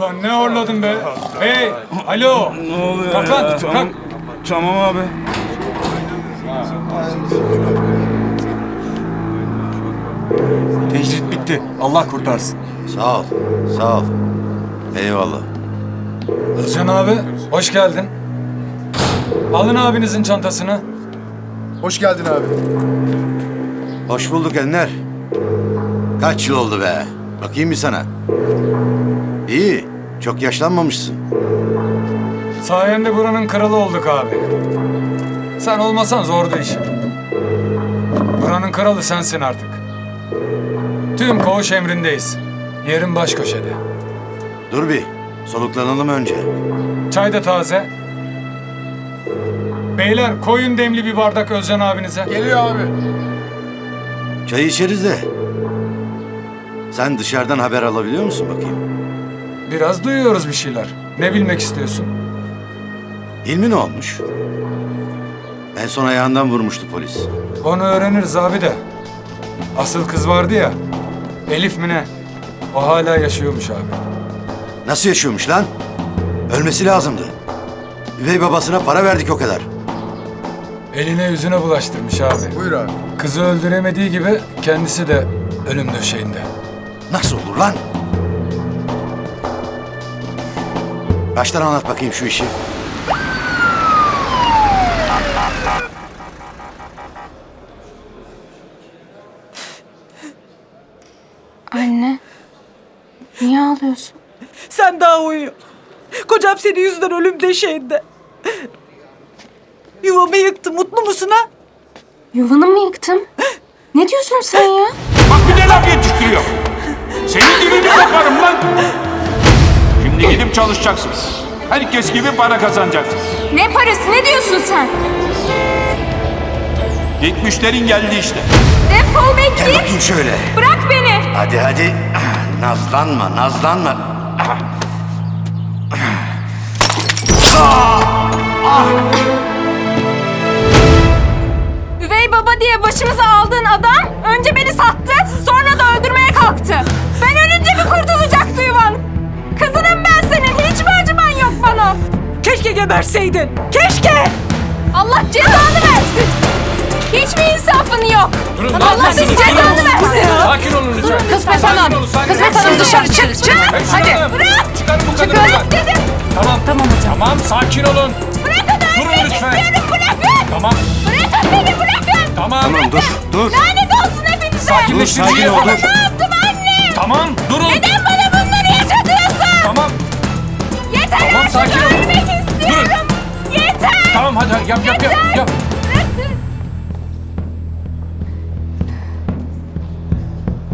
Ulan ne horladın be? Hey, alo. Ne oluyor Kalk ya? lan, Tamam, kalk. tamam abi. Tecrit bitti. Allah kurtarsın. Sağ ol, sağ ol. Eyvallah. Özcan abi, hoş geldin. Alın abinizin çantasını. Hoş geldin abi. Hoş bulduk Enler. Kaç yıl oldu be? Bakayım bir sana. İyi, çok yaşlanmamışsın. Sayende buranın kralı olduk abi. Sen olmasan zordu işim. Buranın kralı sensin artık. Tüm koğuş emrindeyiz. Yerin baş köşede. Dur bir, soluklanalım önce. Çay da taze. Beyler koyun demli bir bardak Özcan abinize. Geliyor abi. Çayı içeriz de. Sen dışarıdan haber alabiliyor musun bakayım? Biraz duyuyoruz bir şeyler. Ne bilmek istiyorsun? Hilmi ne olmuş? En son ayağından vurmuştu polis. Onu öğreniriz abi de. Asıl kız vardı ya. Elif mi ne? O hala yaşıyormuş abi. Nasıl yaşıyormuş lan? Ölmesi lazımdı. Üvey babasına para verdik o kadar. Eline yüzüne bulaştırmış abi. Buyur abi. Kızı öldüremediği gibi kendisi de ölüm döşeğinde. Nasıl olur lan? Baştan anlat bakayım şu işi. Anne. Niye ağlıyorsun? Sen daha uyu. Kocam senin yüzünden ölüm döşeğinde. Yuvamı yıktı. Mutlu musun ha? Yuvanı mı yıktım? Ne diyorsun sen ya? Bak bir de laf yetiştiriyor. Senin dibini yaparım lan. Şimdi gidip çalışacaksın. Herkes gibi para kazanacaksın. Ne parası? Ne diyorsun sen? İlk müşterin geldi işte. Defol be Gel git. bakayım şöyle. Bırak beni. Hadi hadi. Nazlanma, nazlanma. Üvey baba diye başımıza aldığın adam önce beni sattı, sonra Keşke geberseydin. Keşke. Allah cezanı versin. Hiç mi insafın yok? Durun, Allah senin cezanı versin. Sakin olun lütfen. Kısmet Hanım. Kısmet Hanım dışarı çık çık. Hadi. Bırak. Çıkarın bu kadını buradan. dedim. Tamam. Tamam hocam. Tamam sakin olun. Bırakın Durun ölmek lütfen. istiyorum. Bırakın. Tamam. Bırakın beni bırakın. Tamam. Tamam dur, dur. Lanet olsun hepinize. Sakinleştirici Dur, sakin ol, dur. Ne yaptım anne? Tamam durun. Neden bana bunları yaşatıyorsun? Tamam. Yeter Tamam, artık sakin ol. Hadi hadi, yap yap yap. yap.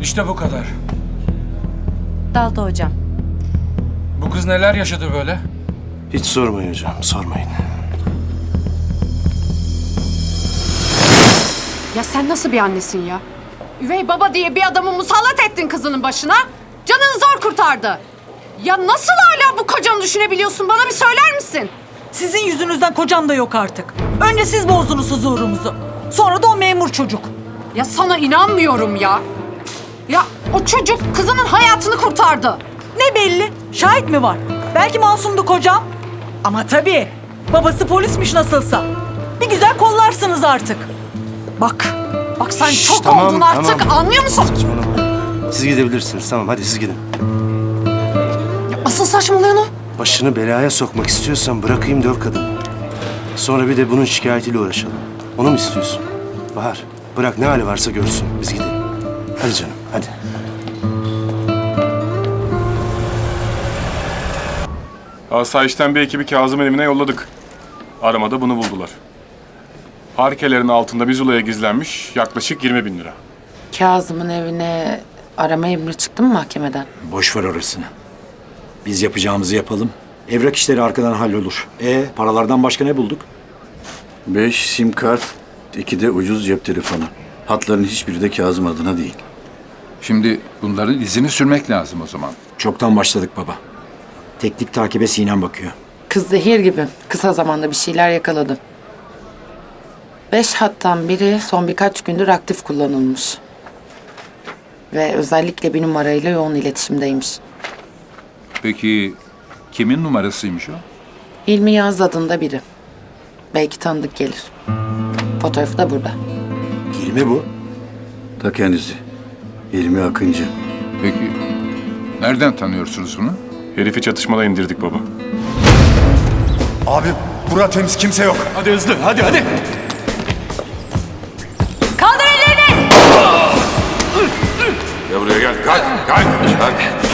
İşte bu kadar. Daldı hocam. Bu kız neler yaşadı böyle? Hiç sormayın hocam, sormayın. Ya sen nasıl bir annesin ya? Üvey baba diye bir adamı musallat ettin kızının başına. Canını zor kurtardı. Ya nasıl hala bu kocanı düşünebiliyorsun? Bana bir söyler misin? Sizin yüzünüzden kocam da yok artık. Önce siz bozdunuz huzurumuzu. Sonra da o memur çocuk. Ya sana inanmıyorum ya. Ya o çocuk kızının hayatını kurtardı. Ne belli? Şahit mi var? Belki masumdu kocam. Ama tabii babası polismiş nasılsa. Bir güzel kollarsınız artık. Bak. Bak sen Şşş, çok tamam, oldun artık tamam. anlıyor musun? Saçmalama. Siz gidebilirsiniz, tamam hadi siz gidin. Ya asıl saçmalığın o. Başını belaya sokmak istiyorsan bırakayım dört kadın. Sonra bir de bunun şikayetiyle uğraşalım. Onu mu istiyorsun? Bahar, bırak ne hali varsa görsün, biz gidelim. Hadi canım, hadi. Asayişten bir ekibi Kazım'ın evine yolladık. Aramada bunu buldular. Parkelerin altında bir zulaya gizlenmiş yaklaşık 20 bin lira. Kazım'ın evine arama emri çıktı mı mahkemeden? Boş ver orasını. Biz yapacağımızı yapalım. Evrak işleri arkadan hallolur. E paralardan başka ne bulduk? Beş sim kart, iki de ucuz cep telefonu. Hatların hiçbiri de Kazım adına değil. Şimdi bunların izini sürmek lazım o zaman. Çoktan başladık baba. Teknik takibe Sinem bakıyor. Kız zehir gibi. Kısa zamanda bir şeyler yakaladı. Beş hattan biri son birkaç gündür aktif kullanılmış. Ve özellikle bir numarayla yoğun iletişimdeymiş. Peki kimin numarasıymış o? Hilmi Yaz adında biri. Belki tanıdık gelir. Fotoğrafı da burada. Hilmi bu. Ta kendisi. İlmi Akıncı. Peki nereden tanıyorsunuz bunu? Herifi çatışmada indirdik baba. Abi bura temiz kimse yok. Hadi hızlı hadi hadi. Kaldır ellerini! Gel buraya gel. Kalk, kalk, kalk.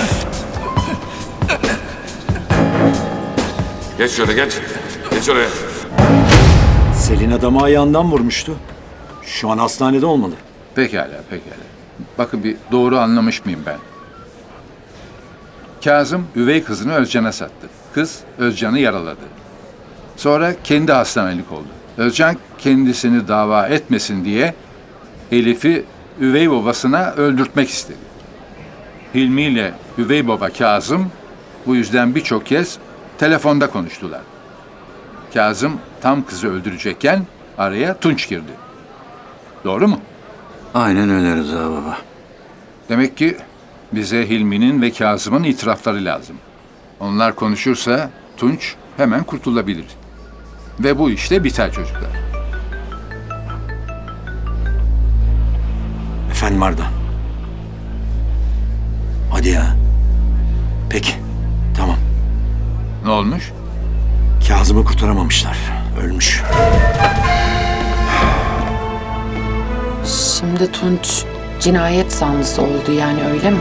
Geç şöyle geç. Geç oraya. Selin adamı ayağından vurmuştu. Şu an hastanede olmalı. Pekala, pekala. Bakın bir doğru anlamış mıyım ben? Kazım üvey kızını Özcan'a sattı. Kız Özcan'ı yaraladı. Sonra kendi hastanelik oldu. Özcan kendisini dava etmesin diye Elif'i üvey babasına öldürtmek istedi. Hilmi ile üvey baba Kazım bu yüzden birçok kez telefonda konuştular. Kazım tam kızı öldürecekken araya Tunç girdi. Doğru mu? Aynen öyle Rıza baba. Demek ki bize Hilmi'nin ve Kazım'ın itirafları lazım. Onlar konuşursa Tunç hemen kurtulabilir. Ve bu işte biter çocuklar. Efendim Arda. Hadi ya. Peki. Ne olmuş? Kazım'ı kurtaramamışlar. Ölmüş. Şimdi Tunç cinayet zanlısı oldu yani öyle mi?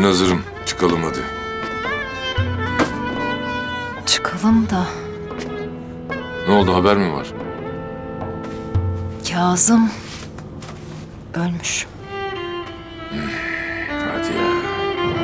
Ben hazırım. Çıkalım hadi. Çıkalım da Ne oldu haber mi var? Kazım ölmüş. Ya.